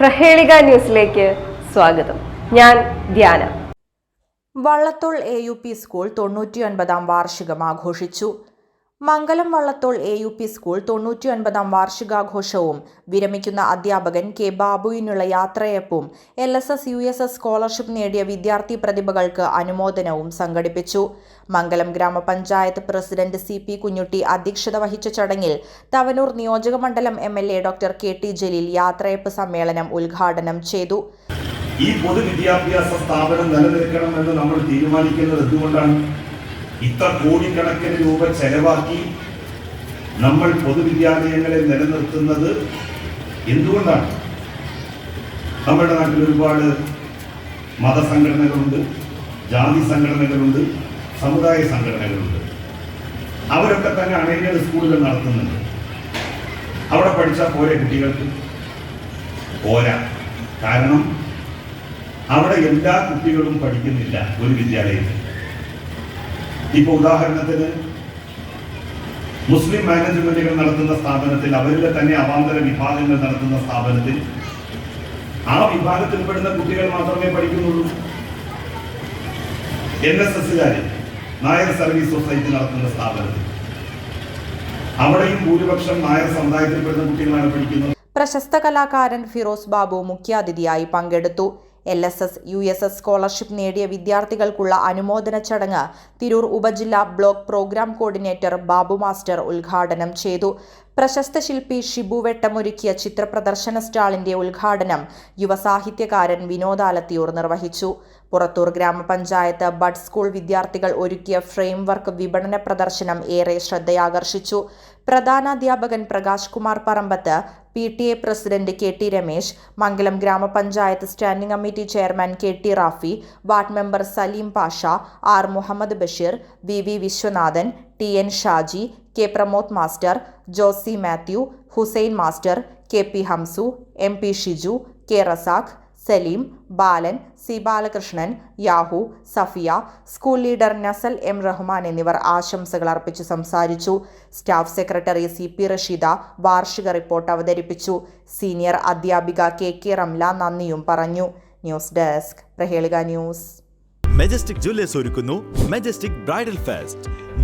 പ്രഹേളിക ന്യൂസിലേക്ക് സ്വാഗതം. ഞാൻ Dhyana. Vallathol A U P school തൊണ്ണൂറ്റിയൊൻപതാം വാർഷികം ആഘോഷിച്ചു. Mangalam Vallathol A U P school തൊണ്ണൂറ്റിയൊൻപതാം വാർഷികാഘോഷവും. വിരമിക്കുന്ന അധ്യാപകൻ കെ ബാബുവിനുള്ള യാത്രയപ്പും L S S U S S scholarship നേടിയ വിദ്യാർത്ഥി പ്രതിഭകൾക്ക് അനുമോദനവും സംഘടിപ്പിച്ചു. മംഗലം ഗ്രാമപഞ്ചായത്ത് പ്രസിഡന്റ് സി പി കുഞ്ഞുട്ടി അധ്യക്ഷത വഹിച്ച ചടങ്ങിൽ തവനൂർ നിയോജകമണ്ഡലം M L A doctor K T Jaleel യാത്രയപ്പ് സമ്മേളനം ഉദ്ഘാടനം ചെയ്തു. ഈ പൊതുവിദ്യാഭ്യാസ സ്ഥാപനം നിലനിൽക്കണമെന്ന് നമ്മൾ തീരുമാനിക്കുന്നത് എന്തുകൊണ്ടാണ്? ഇത്ര കോടിക്കണക്കിന് രൂപ ചെലവാക്കി നമ്മൾ പൊതുവിദ്യാലയങ്ങളെ നിലനിർത്തുന്നത് എന്തുകൊണ്ടാണ്? നമ്മുടെ നാട്ടിൽ ഒരുപാട് മതസംഘടനകളുണ്ട് ജാതി സംഘടനകളുണ്ട് സമുദായ സംഘടനകളുണ്ട്. അവരൊക്കെ തന്നെ അണേക സ്കൂളുകൾ നടത്തുന്നുണ്ട്. അവിടെ പഠിച്ച പോരെ കുട്ടികൾക്ക്? പോരാ. കാരണം അവിടെ എല്ലാ കുട്ടികളും പഠിക്കുന്നില്ല ഒരു വിദ്യാലയത്തിൽ ഇപ്പൊ ഉദാഹരണത്തിന് മുസ്ലിം മാനേജ്മെന്റുകൾ നടത്തുന്ന സ്ഥാപനത്തിൽ അവരുടെ തന്നെ അവാന്തര വിഭാഗങ്ങൾ നടത്തുന്ന സ്ഥാപനത്തിൽ ആ വിഭാഗത്തിൽപ്പെടുന്ന കുട്ടികൾ മാത്രമേ പഠിക്കുന്നുള്ളൂ. എൻ എസ് എസ്സുകാരിൽ നായർ സർവീസ് സൊസൈറ്റി നടത്തുന്ന സ്ഥാപനത്തിൽ. അവിടെയും ഭൂരിപക്ഷം നായർ സമുദായത്തിൽപ്പെടുന്ന കുട്ടികളാണ് പഠിക്കുന്നത്. പ്രശസ്ത കലാകാരൻ ഫിറോസ് ബാബു മുഖ്യാതിഥിയായി പങ്കെടുത്തു. L S S U S S scholarship നേടിയ വിദ്യാർത്ഥികൾക്കുള്ള അനുമോദന ചടങ്ങ് തിരൂർ ഉപജില്ലാ block program coordinator Babu master ഉദ്ഘാടനം ചെയ്തു. പ്രശസ്ത ശില്പി ഷിബു വെട്ടമൊരുക്കിയ ചിത്രപ്രദർശന സ്റ്റാളിന്റെ ഉദ്ഘാടനം യുവസാഹിത്യകാരൻ വിനോദാലത്തിയൂർ നിർവഹിച്ചു. പുറത്തൂർ ഗ്രാമപഞ്ചായത്ത് ബഡ് സ്കൂൾ വിദ്യാർത്ഥികൾ ഒരുക്കിയ ഫ്രെയിംവർക്ക് വിപണന പ്രദർശനം ഏറെ ശ്രദ്ധയാകർഷിച്ചു. പ്രധാനാധ്യാപകൻ Prakash Kumar Parambath P T A president K T Ramesh Mangalam ഗ്രാമപഞ്ചായത്ത് standing committee chairman K T Rafi ward member Saleem Pasha R Muhammad Basheer V V Viswanathan T N Shaji K Pramod master Josy Mathew Hussain master K P Hamsu M P Shiju K Razak Saleem Balan C Balakrishnan Yahu Safiya school leader Nasal M Rahman എന്നിവർ ആശംസകൾ അർപ്പിച്ച് സംസാരിച്ചു. Staff secretary C P Rasheeda വാർഷിക report അവതരിപ്പിച്ചു. Senior അധ്യാപിക K K Ramla നന്ദിയും പറഞ്ഞു. News desk Prahelika news. Majestic jewellers ഒരുക്കുന്നു. Majestic bridal fest